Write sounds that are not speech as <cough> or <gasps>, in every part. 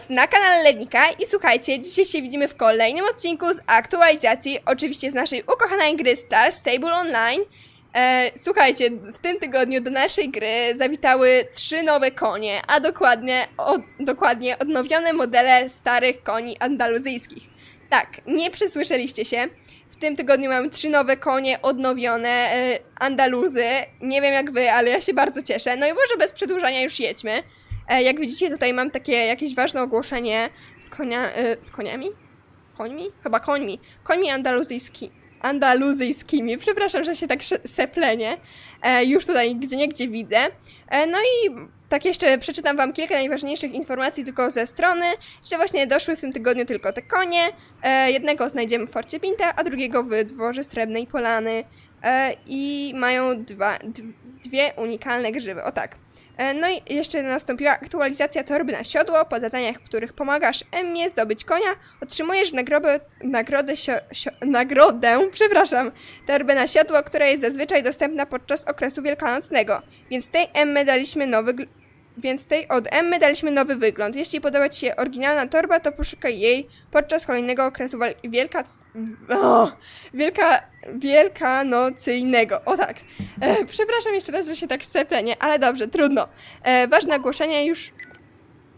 Was na kanale Lewnika i słuchajcie, dzisiaj się widzimy w kolejnym odcinku z aktualizacji, oczywiście z naszej ukochanej gry Star Stable Online. E, słuchajcie, w tym tygodniu do naszej gry zawitały trzy nowe konie, a dokładnie, dokładnie odnowione modele starych koni andaluzyjskich. Tak, nie przesłyszeliście się. W tym tygodniu mamy trzy nowe konie odnowione, e, Andaluzy. Nie wiem jak wy, ale ja się bardzo cieszę. No i może bez przedłużania już jedźmy. E, jak widzicie, tutaj mam takie jakieś ważne ogłoszenie z, konia, e, z koniami? Końmi? Chyba końmi. Końmi andaluzyjski, andaluzyjskimi. Przepraszam, że się tak seplenie. E, już tutaj gdzie niegdzie widzę. No i tak jeszcze przeczytam wam kilka najważniejszych informacji tylko ze strony, że właśnie doszły w tym tygodniu tylko te konie. Jednego znajdziemy w Forcie Pinta, a drugiego w Dworze Srebrnej Polany. I mają dwa, dwie unikalne grzywy. O tak. E, No i jeszcze nastąpiła aktualizacja torby na siodło. Po zadaniach, w których pomagasz Emmie zdobyć konia, otrzymujesz nagrodę, nagrodę, sio, sio, nagrodę, <laughs> przepraszam, torbę na siodło, która jest zazwyczaj dostępna podczas okresu wielkanocnego. Więc tej Emmy daliśmy nowy, więc tej od Emmy daliśmy nowy wygląd. Jeśli podoba Ci się oryginalna torba, to poszukaj jej podczas kolejnego okresu wielka... O, wielka... Wielkanocyjnego. O tak. E, przepraszam jeszcze raz, że się tak seplenie, ale dobrze, trudno. E, ważne ogłoszenie już...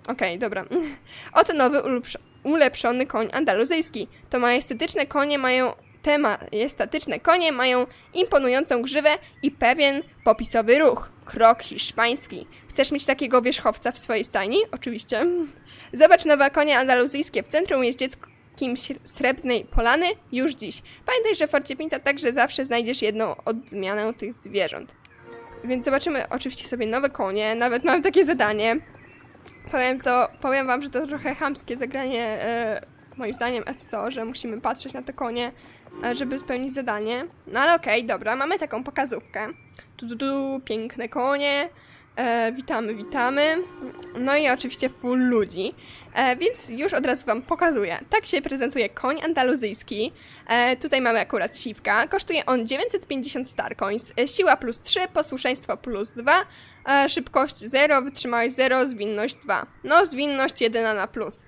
Okej, dobra. <laughs> Oto nowy ulepsz- ulepszony koń andaluzyjski. To majestetyczne konie mają... Te majestatyczne konie mają imponującą grzywę i pewien popisowy ruch. Krok hiszpański. Chcesz mieć takiego wierzchowca w swojej stajni? Oczywiście. Zobacz nowe konie andaluzyjskie w centrum jeździeckim Sr- Srebrnej Polany już dziś. Pamiętaj, że w Forcie Pinta także zawsze znajdziesz jedną odmianę tych zwierząt. Więc zobaczymy oczywiście sobie nowe konie. Nawet mam takie zadanie. Powiem to, powiem wam, że to trochę chamskie zagranie e, moim zdaniem SSO, że musimy patrzeć na te konie, e, żeby spełnić zadanie. No ale okej, dobra, mamy taką pokazówkę. Tu, tu, tu, piękne konie. E, witamy, witamy. No i oczywiście full ludzi. E, więc już od razu Wam pokazuję. Tak się prezentuje koń andaluzyjski. E, tutaj mamy akurat siwka. Kosztuje on 950 star coins. E, siła plus 3, posłuszeństwo plus 2, e, szybkość 0, wytrzymałość 0, zwinność 2. No, zwinność 1 na plus.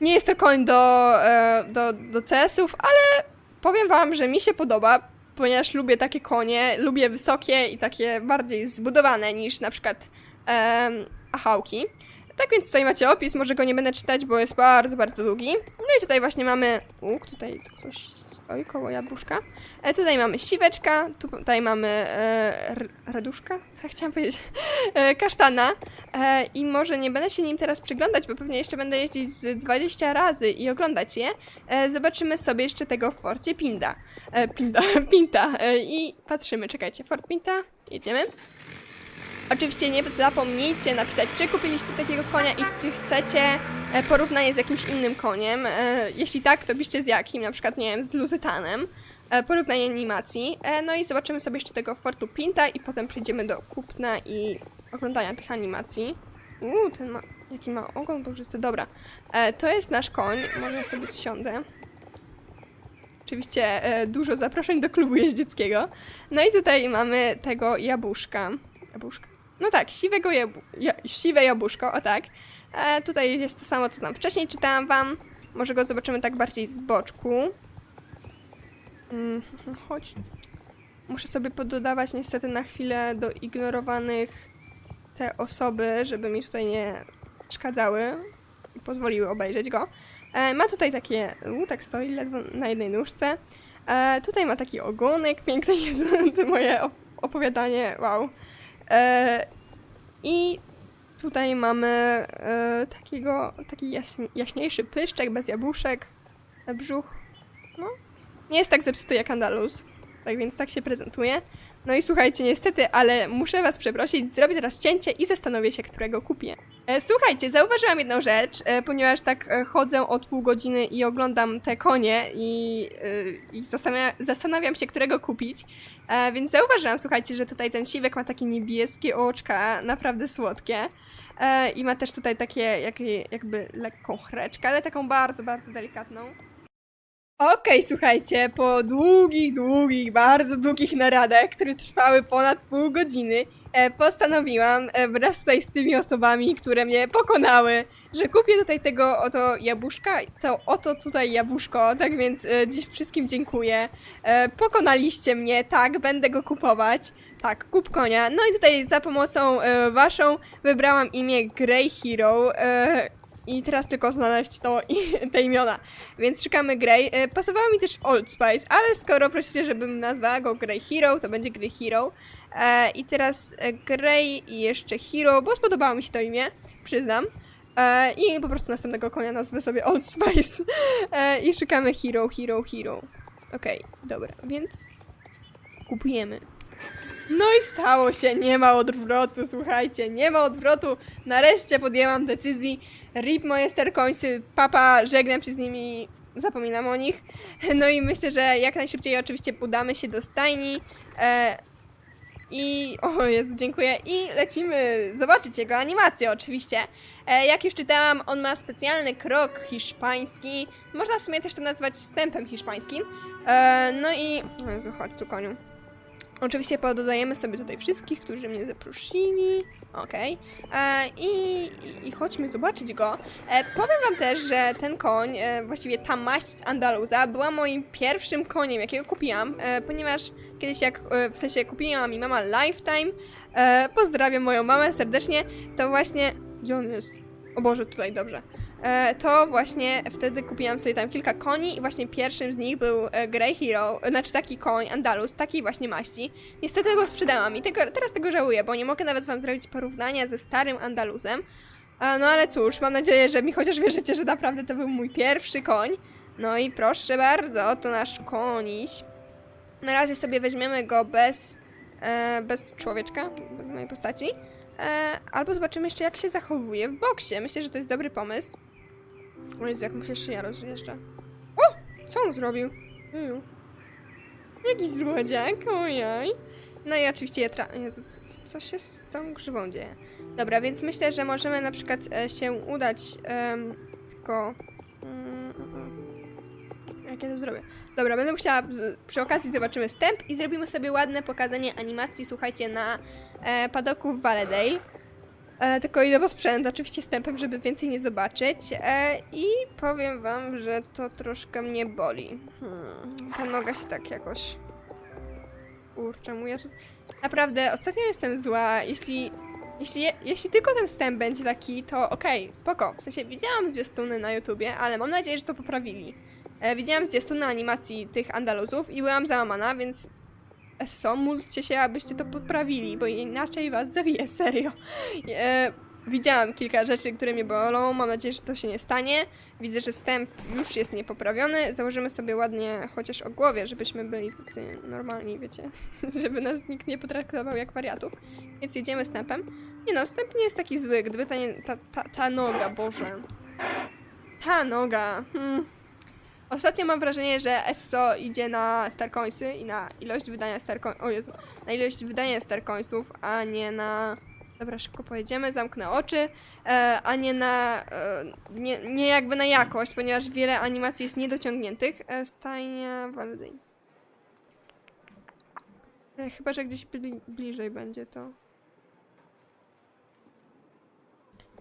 Nie jest to koń do, e, do, do CS-ów, ale powiem Wam, że mi się podoba, ponieważ lubię takie konie, lubię wysokie i takie bardziej zbudowane niż na przykład em, achałki. Tak więc tutaj macie opis, może go nie będę czytać, bo jest bardzo, bardzo długi. No i tutaj właśnie mamy... Łuk, tutaj ktoś stoi koło jabłuszka. E, tutaj mamy siweczka, tutaj mamy e, raduszka, co ja chciałam powiedzieć, <laughs> e, kasztana. E, I może nie będę się nim teraz przyglądać, bo pewnie jeszcze będę jeździć z 20 razy i oglądać je. E, zobaczymy sobie jeszcze tego w Forcie Pinda. E, Pinda, <laughs> Pinta. E, I patrzymy, czekajcie, Fort Pinta, jedziemy. Oczywiście nie zapomnijcie napisać, czy kupiliście takiego konia i czy chcecie e, porównanie z jakimś innym koniem. E, Jeśli tak, to piszcie z jakim, na przykład, nie wiem, z Luzytanem. E, Porównanie animacji. No i zobaczymy sobie jeszcze tego Fortu Pinta i potem przejdziemy do kupna i oglądania tych animacji. Uuu, ten ma, jaki ma ogon purzysty. Dobra, to jest nasz koń, może sobie zsiądę. Oczywiście dużo zaproszeń do klubu jeździeckiego. No i tutaj mamy tego jabłuszka. Jabłuszka? No tak, siwego jabu ja siwe jabłuszko, o tak. E, tutaj jest to samo, co tam wcześniej czytałam wam. Może go zobaczymy tak bardziej z boczku. Mm, <laughs> chodź. Muszę sobie pododawać niestety na chwilę do ignorowanych te osoby, żeby mi tutaj nie przeszkadzały i pozwoliły obejrzeć go. E, ma tutaj takie, tak stoi ledwo na jednej nóżce. E, tutaj ma taki ogonek, piękne <laughs> jest moje op- opowiadanie, wow. E, I tutaj mamy e, takiego, taki jaśni, jaśniejszy pyszczek, bez jabłuszek, brzuch, no, nie jest tak zepsuty jak Andaluz, tak więc tak się prezentuje. No i słuchajcie, niestety, ale muszę was przeprosić, zrobię teraz cięcie i zastanowię się, którego kupię. E, słuchajcie, zauważyłam jedną rzecz, e, ponieważ tak e, chodzę od pół godziny i oglądam te konie i, i zastanawia, zastanawiam się, którego kupić. Więc zauważyłam, słuchajcie, że tutaj ten siwek ma takie niebieskie oczka, naprawdę słodkie. I ma też tutaj takie jakby lekką chreczkę, ale taką bardzo, bardzo delikatną. Okej, słuchajcie, po długich, długich, bardzo długich naradach, które trwały ponad pół godziny, e, postanowiłam e, wraz tutaj z tymi osobami, które mnie pokonały, że kupię tutaj tego oto jabłuszka, to oto tutaj jabłuszko, tak więc e, dziś wszystkim dziękuję. Pokonaliście mnie, tak, będę go kupować. Tak, kup konia. No i tutaj za pomocą waszą wybrałam imię Grey Hero. I teraz tylko znaleźć to i <laughs> te imiona. Więc szukamy Grey. E, pasowało mi też Old Spice, ale skoro prosicie, żebym nazwała go Grey Hero, to będzie Grey Hero. E, I teraz e, Grey i jeszcze Hero, bo spodobało mi się to imię, przyznam. I po prostu następnego konia nazwę sobie Old Spice. <laughs> I szukamy Hero, Hero, Hero. Okej, dobra, więc kupujemy. No i stało się, nie ma odwrotu, słuchajcie, nie ma odwrotu. Nareszcie podjęłam decyzji. RIP moje sterkońcy, papa, żegnam się z nimi, zapominam o nich. No i myślę, że jak najszybciej oczywiście udamy się do stajni. E, I, o Jezu, dziękuję. I lecimy zobaczyć jego animację oczywiście. E, jak już czytałam, on ma specjalny krok hiszpański. Można w sumie też to nazwać stępem hiszpańskim. E, no i, o Jezu, chodź tu koniu. Oczywiście pododajemy sobie tutaj wszystkich, którzy mnie zaprosili. Okej. E, I, i, I chodźmy zobaczyć go. E, powiem wam też, że ten koń, e, właściwie ta maść Andaluza, była moim pierwszym koniem, jakiego kupiłam, e, ponieważ kiedyś jak, e, w sensie kupiła mi mama Lifetime, e, pozdrawiam moją mamę serdecznie, to właśnie... Gdzie on jest? O Boże, tutaj, dobrze. E, to właśnie wtedy kupiłam sobie tam kilka koni i właśnie pierwszym z nich był e, Grey Hero, e, znaczy taki koń, Andalus, takiej właśnie maści. Niestety go sprzedałam i tego, teraz tego żałuję, bo nie mogę nawet wam zrobić porównania ze starym Andaluzem. No ale cóż, mam nadzieję, że mi chociaż wierzycie, że naprawdę to był mój pierwszy koń. No i proszę bardzo, to nasz koniś. Na razie sobie weźmiemy go bez, bez człowieczka, bez mojej postaci. Albo zobaczymy jeszcze, jak się zachowuje w boksie. Myślę, że to jest dobry pomysł. O Jezu, jak mu się szyja rozjeżdża. O! Co on zrobił? Jeju. Jakiś złodziak, ojej. No i oczywiście tra... Jezu, co, co- się z tą grzywą dzieje? Dobra, więc myślę, że możemy na przykład e, się udać em, tylko... Mm, mm, jak ja to zrobię? Dobra, będę musiała... Przy okazji zobaczymy stęp i zrobimy sobie ładne pokazanie animacji, słuchajcie, na e, padoku w Valedale. E, tylko idę po sprzęt, oczywiście stępem, żeby więcej nie zobaczyć. E, I powiem wam, że to troszkę mnie boli. Hmm, ta noga się tak jakoś... Kurczę, mu ja... Naprawdę, ostatnio jestem zła. Jeśli, jeśli, jeśli tylko ten wstęp będzie taki, to okej, spoko. W sensie widziałam zwiastuny na YouTubie, ale mam nadzieję, że to poprawili. E, widziałam zwiastuny animacji tych Andaluzów i byłam załamana, więc SSO, módlcie się, abyście to poprawili, bo inaczej was zabiję, <laughs> serio. E, widziałam kilka rzeczy, które mnie bolą, mam nadzieję, że to się nie stanie. Widzę, że stęp już jest niepoprawiony, założymy sobie ładnie chociaż o głowie, żebyśmy byli tacy normalni, wiecie, <laughs> żeby nas nikt nie potraktował jak wariatów. Więc jedziemy stępem. Nie no, stęp nie jest taki zły, gdyby ta, nie, ta, ta, ta noga, Boże. Ta noga, hmm. Ostatnio mam wrażenie, że SSO idzie na Starcoinsy i na ilość wydania Starcoinsów. O Jezu, na ilość wydania Starcoinsów, a nie na. Dobra, szybko pojedziemy, zamknę oczy, e, a nie na. E, nie, nie jakby na jakość, ponieważ wiele animacji jest niedociągniętych. E, stajnia Waldej. E, chyba, że gdzieś bli, bliżej będzie to.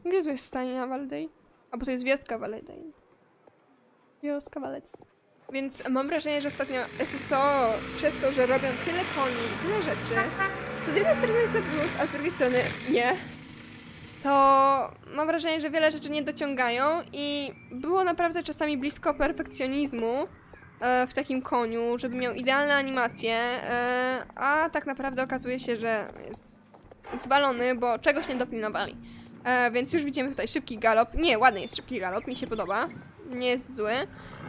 Gdzie to jest stajnia Waldej? A bo to jest wioska Waldej. Wioska Walet. Więc mam wrażenie, że ostatnio SSO przez to, że robią tyle koni i tyle rzeczy, to z jednej strony jest to plus, a z drugiej strony nie. To mam wrażenie, że wiele rzeczy nie dociągają i było naprawdę czasami blisko perfekcjonizmu e, w takim koniu, żeby miał idealne animacje, e, a tak naprawdę okazuje się, że jest zwalony, bo czegoś nie dopilnowali. E, więc już widzimy tutaj szybki galop. Nie, ładny jest szybki galop, mi się podoba. Nie jest zły.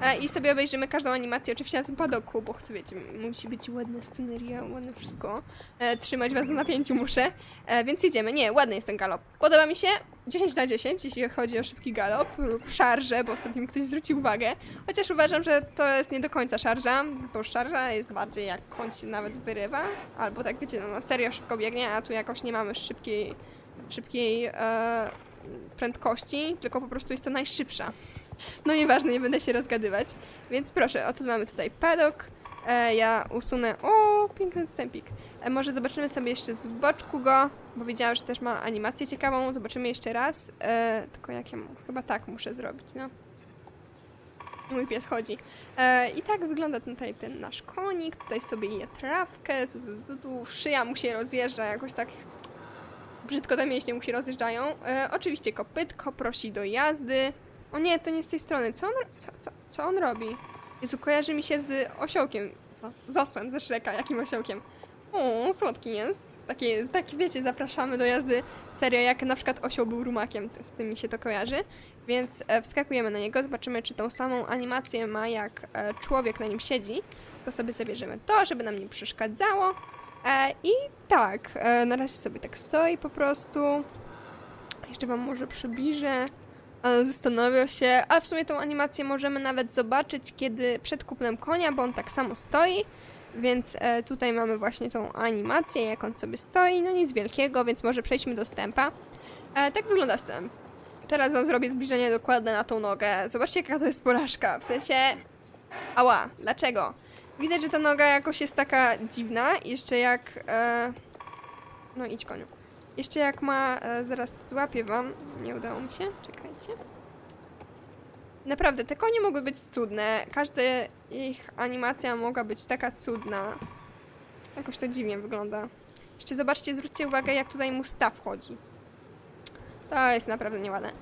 E, I sobie obejrzymy każdą animację, oczywiście na tym padoku, bo chcę, wiecie, musi być ładna sceneria, ładne wszystko. E, trzymać was na napięciu muszę. E, więc jedziemy. Nie, ładny jest ten galop. Podoba mi się 10 na 10, jeśli chodzi o szybki galop lub szarże, bo ostatnio mi ktoś zwrócił uwagę. Chociaż uważam, że to jest nie do końca szarża, bo szarża jest bardziej jak koń się nawet wyrywa. Albo tak, wiecie, no, no serio szybko biegnie, a tu jakoś nie mamy szybkiej, szybkiej e, prędkości, tylko po prostu jest to najszybsza. No nieważne, nie będę się rozgadywać. Więc proszę, oto mamy tutaj paddock. E, ja usunę. O, piękny wstępik. E, może zobaczymy sobie jeszcze z boczku go, bo wiedziałam, że też ma animację ciekawą. Zobaczymy jeszcze raz. E, tylko jak ja mu- chyba tak muszę zrobić, no. Mój pies chodzi. E, I tak wygląda tutaj ten nasz konik. Tutaj sobie je trawkę. Tu, tu, tu. Szyja mu się rozjeżdża jakoś tak brzydko te mięśnie mu się rozjeżdżają. E, oczywiście kopytko prosi do jazdy. O nie, to nie z tej strony. Co on, co, co, co on robi? Jezu, kojarzy mi się z osiołkiem. Co? Z osłem ze Szreka. Jakim osiołkiem? O, słodki jest. Taki, taki wiecie, zapraszamy do jazdy. Serio, jak na przykład osioł był rumakiem, z tym mi się to kojarzy. Więc e, wskakujemy na niego, zobaczymy, czy tą samą animację ma jak e, człowiek na nim siedzi. To sobie zabierzemy to, żeby nam nie przeszkadzało. E, I tak, na razie sobie tak stoi po prostu. Jeszcze wam może przybliżę. E, Zastanawiał się, ale w sumie tą animację możemy nawet zobaczyć, kiedy przed kupnem konia, bo on tak samo stoi. Więc e, tutaj mamy właśnie tą animację, jak on sobie stoi. No nic wielkiego, więc może przejdźmy do stępa. E, tak wygląda stęp. Teraz wam zrobię zbliżenie dokładne na tą nogę. Zobaczcie, jaka to jest porażka. W sensie. Ała, dlaczego? Widać, że ta noga jakoś jest taka dziwna. Jeszcze jak. E... No idź koniu. Jeszcze jak ma. E, zaraz złapię wam. Nie udało mi się. Czekajcie. Naprawdę, te konie mogły być cudne. Każda ich animacja mogła być taka cudna. Jakoś to dziwnie wygląda. Jeszcze zobaczcie, zwróćcie uwagę, jak tutaj mu staw chodzi. To jest naprawdę nieładne.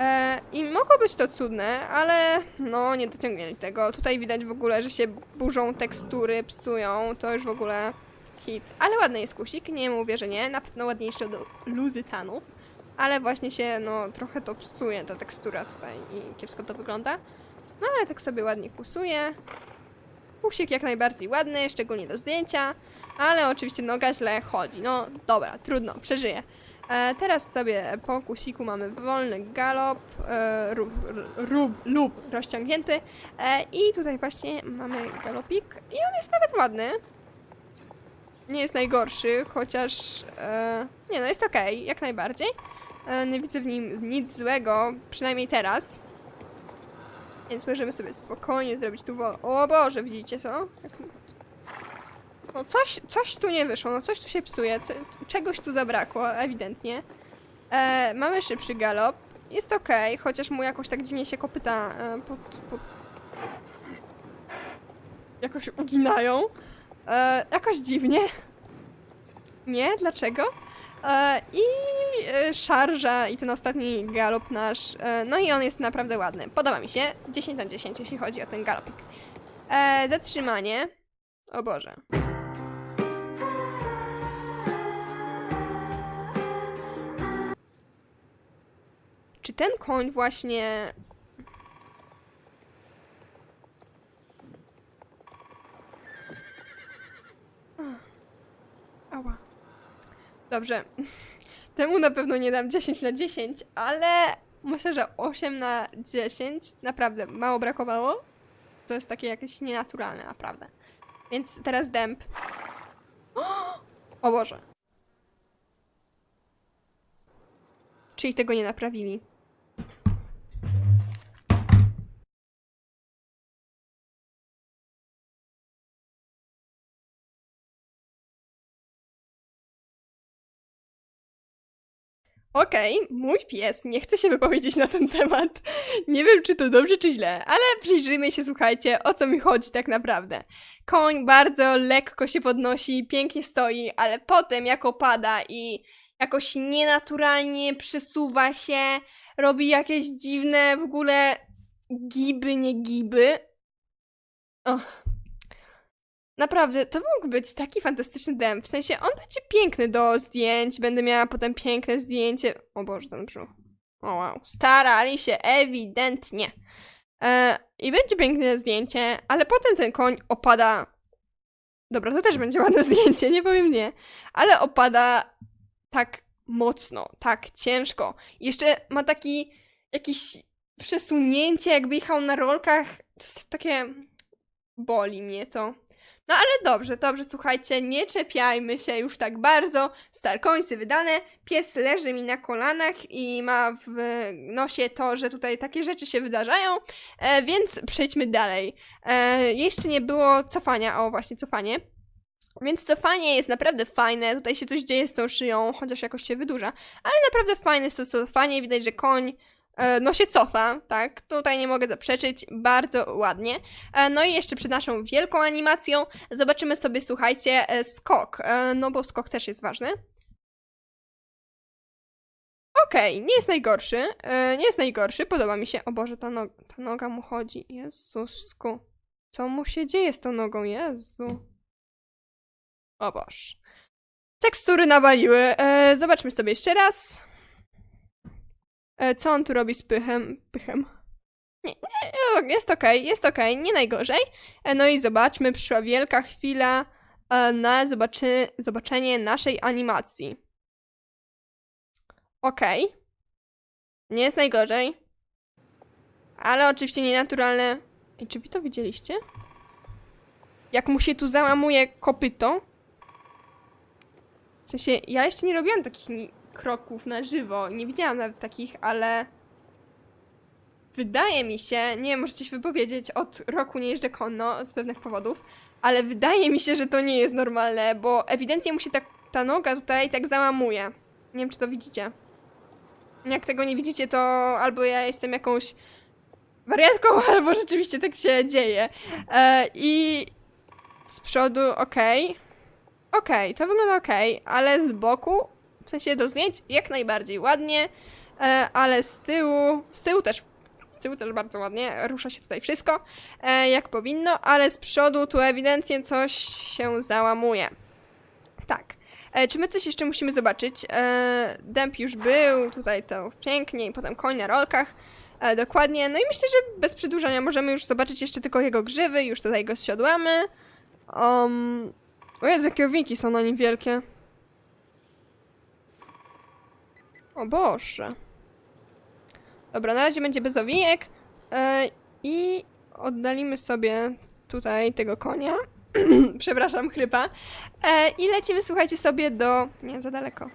E, I mogło być to cudne, ale no nie dociągnęli tego. Tutaj widać w ogóle, że się burzą tekstury, psują. To już w ogóle hit. Ale ładny jest kusik, nie mówię, że nie. Na pewno ładniejszy od luzytanów. Ale właśnie się, no, trochę to psuje, ta tekstura tutaj i kiepsko to wygląda. No ale tak sobie ładnie kusuje. Kusik jak najbardziej ładny, szczególnie do zdjęcia. Ale oczywiście noga źle chodzi. No dobra, trudno, przeżyję. E, teraz sobie po kusiku mamy wolny galop e, rub, rub, lub rozciągnięty. E, I tutaj właśnie mamy galopik. I on jest nawet ładny. Nie jest najgorszy, chociaż. E, nie no, jest okej, jak najbardziej. E, nie widzę w nim nic złego, przynajmniej teraz. Więc możemy sobie spokojnie zrobić tu. Wo- o Boże, widzicie to? No coś, coś tu nie wyszło, no coś tu się psuje, co, czegoś tu zabrakło, ewidentnie. E, mamy szybszy galop, jest okej, chociaż mu jakoś tak dziwnie się kopyta e, pod, pod... jakoś uginają. E, jakoś dziwnie. Nie? Dlaczego? E, I e, szarża i ten ostatni galop nasz, e, no i on jest naprawdę ładny. Podoba mi się, 10 na 10, jeśli chodzi o ten galopik. Zatrzymanie. O Boże. Czy ten koń właśnie. Ach. Ała. Dobrze. <laughs> Temu na pewno nie dam 10 na 10, ale myślę, że 8 na 10 naprawdę mało brakowało. To jest takie jakieś nienaturalne, naprawdę. Więc teraz dęb. <gasps> O Boże. Czyli tego nie naprawili. Okej, mój pies nie chce się wypowiedzieć na ten temat. Nie wiem, czy to dobrze, czy źle, ale przyjrzyjmy się, słuchajcie, o co mi chodzi tak naprawdę. Koń bardzo lekko się podnosi, pięknie stoi, ale potem jak opada i jakoś nienaturalnie przesuwa się, robi jakieś dziwne w ogóle giby, nie giby. Och. Naprawdę, to mógł być taki fantastyczny dęb. W sensie, on będzie piękny do zdjęć, będę miała potem piękne zdjęcie. O Boże, ten brzuch. O wow. Starali się, ewidentnie. E, I będzie piękne zdjęcie, ale potem ten koń opada. Dobra, to też będzie ładne zdjęcie, nie powiem nie. Ale opada tak mocno, tak ciężko. Jeszcze ma taki jakiś przesunięcie, jakby jechał na rolkach. To jest takie. Boli mnie to. No ale dobrze, dobrze, słuchajcie, nie czepiajmy się już tak bardzo. Starkońcy wydane, pies leży mi na kolanach i ma w nosie to, że tutaj takie rzeczy się wydarzają, e, więc przejdźmy dalej. E, jeszcze nie było cofania, o właśnie cofanie. Więc cofanie jest naprawdę fajne, tutaj się coś dzieje z tą szyją, chociaż jakoś się wydłuża, ale naprawdę fajne jest to cofanie, widać, że koń no się cofa, tak, tutaj nie mogę zaprzeczyć, bardzo ładnie. E, No i jeszcze przed naszą wielką animacją zobaczymy sobie, słuchajcie, e, skok, e, no bo skok też jest ważny. Okej, nie jest najgorszy, e, nie jest najgorszy, podoba mi się. O Boże, ta, no, ta noga mu chodzi, Jezusku. Co mu się dzieje z tą nogą, Jezu. O Boże. Tekstury nawaliły. E, zobaczmy sobie jeszcze raz. E, co on tu robi z pychem? Pychem. Nie, nie, jest okej, jest okej, nie najgorzej. E, no i zobaczmy, przyszła wielka chwila e, na zobaczy, zobaczenie naszej animacji. Okej. Nie jest najgorzej. Ale oczywiście nienaturalne. Ej, czy wy to widzieliście? Jak mu się tu załamuje kopyto. W sensie, ja jeszcze nie robiłam takich kroków na żywo. Nie widziałam nawet takich, ale. Wydaje mi się, nie możecie się wypowiedzieć, od roku nie jeżdżę konno z pewnych powodów, ale wydaje mi się, że to nie jest normalne, bo ewidentnie mu się ta, ta noga tutaj tak załamuje. Nie wiem, czy to widzicie. Jak tego nie widzicie, to albo ja jestem jakąś wariatką, <laughs> albo rzeczywiście tak się dzieje. E, I z przodu okej. Okej, to wygląda okej, ale z boku, w sensie do zdjęć jak najbardziej ładnie, e, ale z tyłu, z tyłu też, z tyłu też bardzo ładnie, rusza się tutaj wszystko e, jak powinno, ale z przodu tu ewidentnie coś się załamuje. Tak. E, czy my coś jeszcze musimy zobaczyć? Dęb już był, tutaj to pięknie i potem koń na rolkach. Dokładnie. No i myślę, że bez przedłużania możemy już zobaczyć jeszcze tylko jego grzywy, już tutaj go zsiodłamy. Um, o Jezu, jakie owinki są na nim wielkie. O Boże. Dobra, na razie będzie bez owijek. E, I oddalimy sobie tutaj tego konia. <clears throat> Przepraszam, chrypa. E, I lecimy, słuchajcie, sobie do... Nie, za daleko.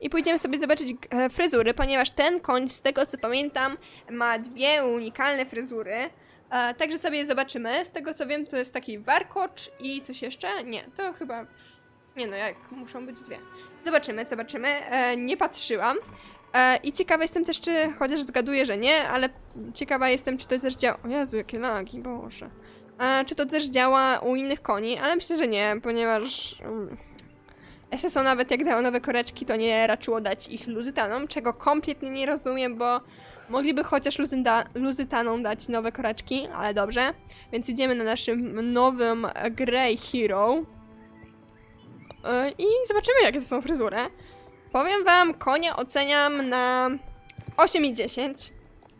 I pójdziemy sobie zobaczyć e, fryzury, ponieważ ten koń, z tego co pamiętam, ma dwie unikalne fryzury. E, także sobie zobaczymy. Z tego co wiem, to jest taki warkocz i coś jeszcze? Nie, to chyba. Nie no, jak muszą być dwie. Zobaczymy, zobaczymy. E, nie patrzyłam. E, I ciekawa jestem też, czy, chociaż zgaduję, że nie, ale ciekawa jestem, czy to też działa. O Jezu, jakie lagi, Boże. E, czy to też działa u innych koni, ale myślę, że nie, ponieważ. Mm, SSO nawet jak dało nowe koreczki, to nie raczyło dać ich luzytanom, czego kompletnie nie rozumiem, bo mogliby chociaż luzyda, luzytanom dać nowe koreczki, ale dobrze. Więc idziemy na naszym nowym Grey Hero. Yy, I zobaczymy, jakie to są fryzury. Powiem wam, konia oceniam na 8 i 10.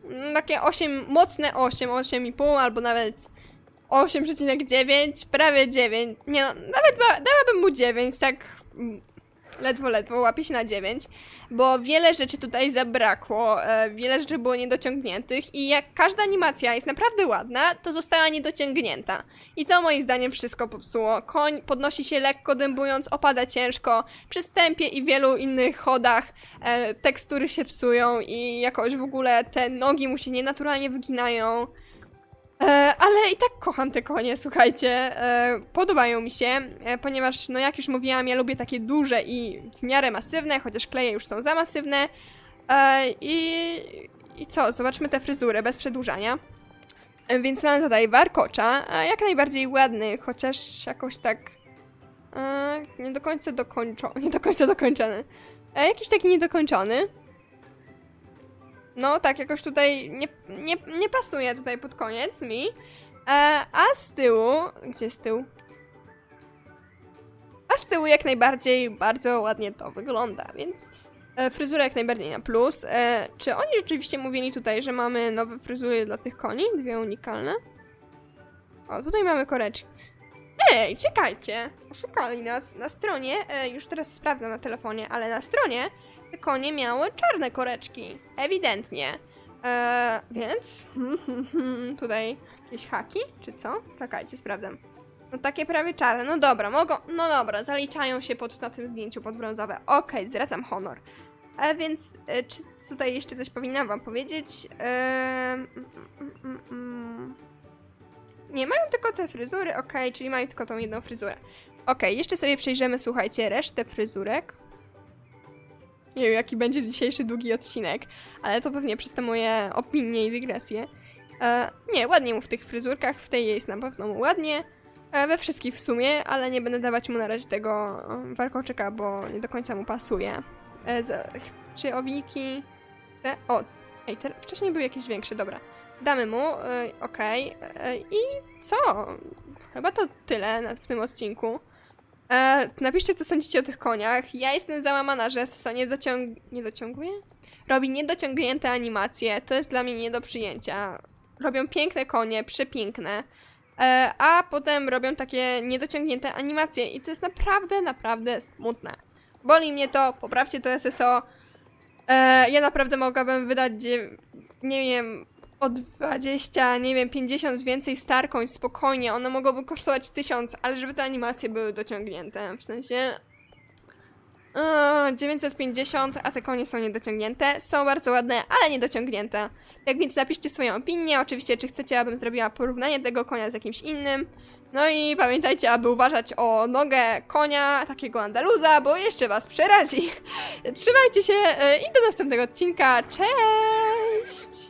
Mm, Takie 8, mocne 8, 8,5 albo nawet 8,9, prawie 9. Nie no, nawet dałabym mu 9, tak mm, ledwo, ledwo, łapie się na 9, bo wiele rzeczy tutaj zabrakło, e, wiele rzeczy było niedociągniętych i jak każda animacja jest naprawdę ładna, to została niedociągnięta. I to moim zdaniem wszystko popsuło. Koń podnosi się lekko dębując, opada ciężko, przy stępie i wielu innych chodach e, tekstury się psują i jakoś w ogóle te nogi mu się nienaturalnie wyginają. E, ale i tak kocham te konie, słuchajcie. E, podobają mi się, e, ponieważ, no jak już mówiłam, ja lubię takie duże i w miarę masywne, chociaż kleje już są za masywne. I, I co? Zobaczmy te fryzury bez przedłużania. Więc mamy tutaj warkocza, jak najbardziej ładny, chociaż jakoś tak <laughs> nie do końca dokończony. Nie do końca dokończony. Jakiś taki niedokończony. No, tak, jakoś tutaj nie, nie, nie pasuje tutaj pod koniec mi. E, a z tyłu. Gdzie z tyłu? A z tyłu jak najbardziej bardzo ładnie to wygląda, więc e, fryzura jak najbardziej na plus. E, czy oni rzeczywiście mówili tutaj, że mamy nowe fryzury dla tych koni? Dwie unikalne? O, tutaj mamy koreczki. Ej, czekajcie! Oszukali nas na stronie, e, już teraz sprawdzam na telefonie, ale na stronie te konie miały czarne koreczki. Ewidentnie. E, więc tutaj jakieś haki, czy co? Czekajcie, sprawdzam. No takie prawie czarne. No dobra, mogą. No dobra, zaliczają się pod na tym zdjęciu pod brązowe. Okej, zwracam honor. E, więc e, czy tutaj jeszcze coś powinnam wam powiedzieć? E, mm, mm, mm, mm. Nie, mają tylko te fryzury, okej, czyli mają tylko tą jedną fryzurę. Okej, jeszcze sobie przejrzymy, słuchajcie, resztę fryzurek. Nie wiem, jaki będzie dzisiejszy długi odcinek, ale to pewnie przez te moje opinie i dygresje. E, nie, ładnie mu w tych fryzurkach, w tej jest na pewno ładnie. E, we wszystkich w sumie, ale nie będę dawać mu na razie tego e, warkoczyka, bo nie do końca mu pasuje. E, ch- czy owiki? Te, o, ej, te, wcześniej były jakieś większe, dobra. Damy mu, e, okej. E, I co? Chyba to tyle na, w tym odcinku. E, napiszcie, co sądzicie o tych koniach. Ja jestem załamana, że Sesa nie, dociąg... nie dociąguje? Robi niedociągnięte animacje. To jest dla mnie nie do przyjęcia. Robią piękne konie, przepiękne. E, a potem robią takie niedociągnięte animacje i to jest naprawdę, naprawdę smutne. Boli mnie to, poprawcie to SSO. E, ja naprawdę mogłabym wydać, nie wiem, o 20, nie wiem, 50 więcej Starcoin spokojnie. One mogłyby kosztować 1000, ale żeby te animacje były dociągnięte. W sensie. e, 950, a te konie są niedociągnięte. Są bardzo ładne, ale niedociągnięte. Tak więc napiszcie swoją opinię. Oczywiście, czy chcecie, abym zrobiła porównanie tego konia z jakimś innym. No i pamiętajcie, aby uważać o nogę konia, takiego Andaluza, bo jeszcze was przerazi. Trzymajcie się e, i do następnego odcinka. Cześć!